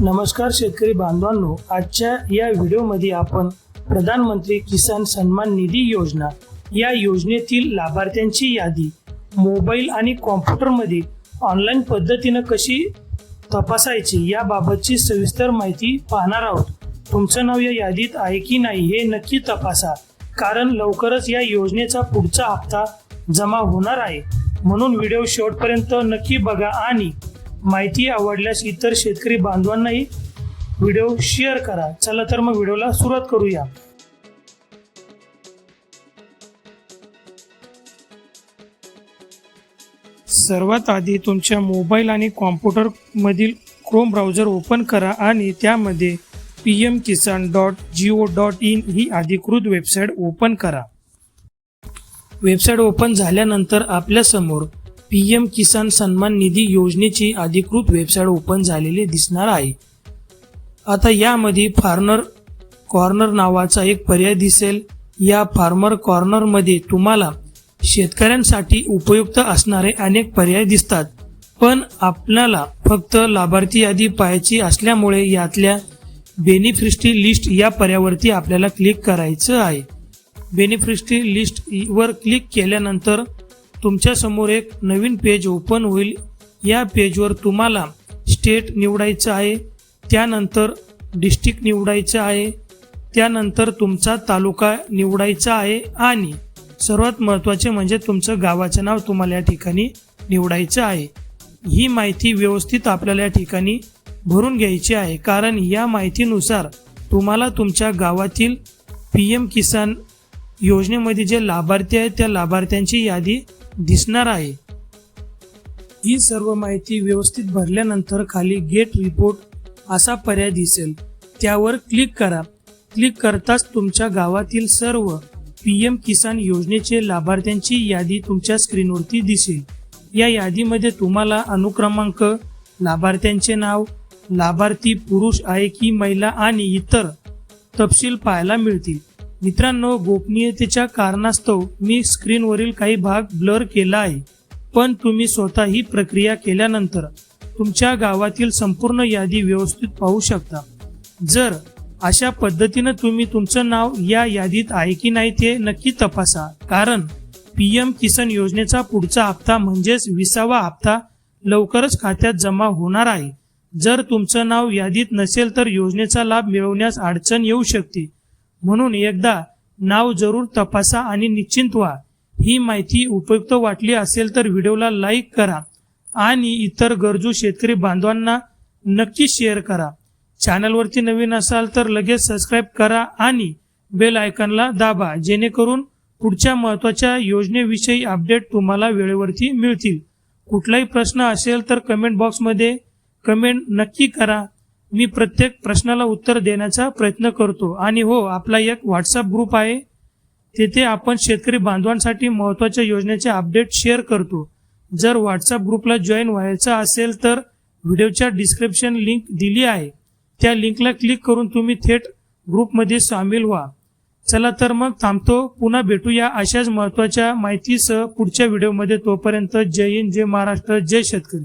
नमस्कार शेतकरी बांधवांनो आजच्या या व्हिडिओमध्ये आपण प्रधानमंत्री किसान सन्मान निधी योजना या योजनेतील लाभार्थ्यांची यादी मोबाईल आणि कॉम्प्युटरमध्ये ऑनलाईन पद्धतीनं कशी तपासायची याबाबतची सविस्तर माहिती पाहणार आहोत. तुमचं नाव या यादीत आहे की नाही हे नक्की तपासा कारण लवकरच या योजनेचा पुढचा हप्ता जमा होणार आहे. म्हणून व्हिडिओ शेवटपर्यंत नक्की बघा आणि माहिती आवडल्यास इतर शेतकरी बांधवांनाही व्हिडिओ शेअर करा. चला तर मग व्हिडिओला सुरुवात करूया. सर्वात आधी तुमच्या मोबाईल आणि कॉम्प्युटरमधील क्रोम ब्राउझर ओपन करा आणि त्यामध्ये P M Kisan dot G O dot in ही अधिकृत वेबसाईट ओपन करा. वेबसाईट ओपन झाल्यानंतर आपल्यासमोर पी एम किसान सन्मान निधी योजनेची अधिकृत वेबसाईट ओपन झालेली दिसणार आहे. आता यामध्ये फार्मर कॉर्नर नावाचा एक पर्याय दिसेल. या फार्मर कॉर्नरमध्ये तुम्हाला शेतकऱ्यांसाठी उपयुक्त असणारे अनेक पर्याय दिसतात. पण आपल्याला फक्त लाभार्थी यादी पाहायची असल्यामुळे यातल्या बेनिफिस्टी लिस्ट या पर्यावरती आपल्याला क्लिक करायचं आहे. बेनिफिस्टी लिस्ट वर क्लिक केल्यानंतर तुमच्यासमोर एक नवीन पेज ओपन होईल. या पेजवर तुम्हाला स्टेट निवडायचं आहे त्यानंतर डिस्ट्रिक्ट निवडायचं आहे त्यानंतर तुमचा तालुका निवडायचा आहे आणि सर्वात महत्त्वाचे म्हणजे तुमचं गावाचं नाव तुम्हाला या ठिकाणी निवडायचं आहे. ही माहिती व्यवस्थित आपल्याला या ठिकाणी भरून घ्यायची आहे. कारण या माहितीनुसार तुम्हाला तुमच्या गावातील पी एम किसान योजनेमध्ये जे लाभार्थी आहेत त्या लाभार्थ्यांची यादी दिसणार आहे. ही सर्व माहिती व्यवस्थित भरल्यानंतर खाली गेट रिपोर्ट असा पर्याय दिसेल. त्यावर क्लिक करा. क्लिक करताच तुमच्या गावातील सर्व पी एम किसान योजनेचे लाभार्थ्यांची यादी तुमच्या स्क्रीनवरती दिसेल. या यादीमध्ये तुम्हाला अनुक्रमांक लाभार्थ्यांचे नाव लाभार्थी पुरुष आहे की महिला आणि इतर तपशील पाहायला मिळतील. मित्रांनो गोपनीयतेच्या कारणास्तव मी स्क्रीनवरील काही भाग ब्लर केला आहे. पण तुम्ही स्वतः ही प्रक्रिया केल्यानंतर तुमच्या गावातील संपूर्ण यादी व्यवस्थित पाहू शकता. जर अशा पद्धतीनं तुम्ही तुमचं नाव या यादीत आहे की नाही ते नक्की तपासा. कारण पी एम किसान योजनेचा पुढचा हप्ता म्हणजेच विसावा हप्ता लवकरच खात्यात जमा होणार आहे. जर तुमचं नाव यादीत नसेल तर योजनेचा लाभ मिळवण्यास अडचण येऊ शकते. म्हणून एकदा नाव जरूर तपासा आणि निश्चिंत व्हा. ही माहिती उपयुक्त वाटली असेल तर व्हिडिओला लाईक करा आणि इतर गरजू शेतकरी बांधवांना नक्की शेअर करा. चॅनलवरती नवीन असाल तर लगेच सबस्क्राईब करा आणि बेल आयकनला दाबा जेणेकरून पुढच्या महत्त्वाच्या योजनेविषयी अपडेट तुम्हाला वेळेवरती मिळतील. कुठलाही प्रश्न असेल तर कमेंट बॉक्समध्ये कमेंट नक्की करा. मी प्रत्येक प्रश्नाला उत्तर देण्याचा प्रयत्न करतो. आणि हो आपला एक व्हॉट्सअप ग्रुप आहे. तेथे आपण शेतकरी बांधवांसाठी महत्त्वाच्या योजनेचे अपडेट शेअर करतो. जर व्हॉट्सअप ग्रुपला जॉईन व्हायचं असेल तर व्हिडिओच्या डिस्क्रिप्शन लिंक दिली आहे. त्या लिंकला क्लिक करून तुम्ही थेट ग्रुपमध्ये सामील व्हा. चला तर मग थांबतो. पुन्हा भेटूया अशाच महत्त्वाच्या माहितीसह पुढच्या व्हिडिओमध्ये तोपर्यंत जय हिंद जय महाराष्ट्र जय शेतकरी.